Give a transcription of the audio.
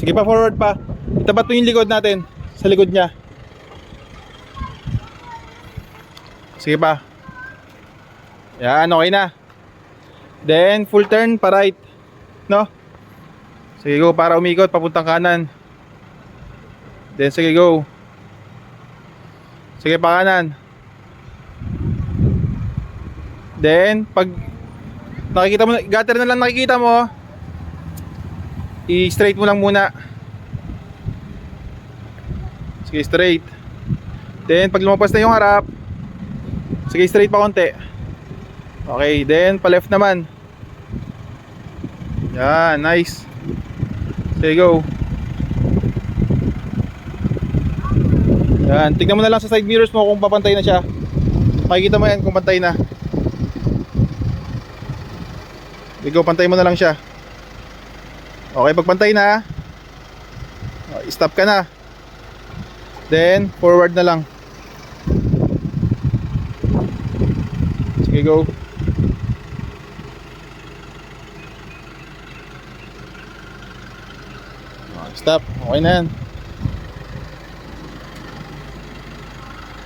Sige pa, forward pa. Itapat mo yung likod natin. Sa likod niya. Sige pa. Yan, okay na. Then, full turn pa right. No? Sige, go. Para umikot, papuntang kanan. Then, sige, go. Sige, pa kanan. Then, pag nakikita mo, gutter na lang nakikita mo, i-straight mo lang muna. Sige, straight. Then, pag lumabas na yung harap, sige, straight pa konti. Okay, then, pa left naman. Yan, nice. Sige, go. Yan, tignan mo na lang sa side mirrors mo kung papantay na siya. Makikita mo yan kung pantay na. Sige, go, pantay mo na lang siya. Okay, pag pantay na, oh, stop ka na. Then, forward na lang. Sige, go. Oh, Stop. Okay na yan.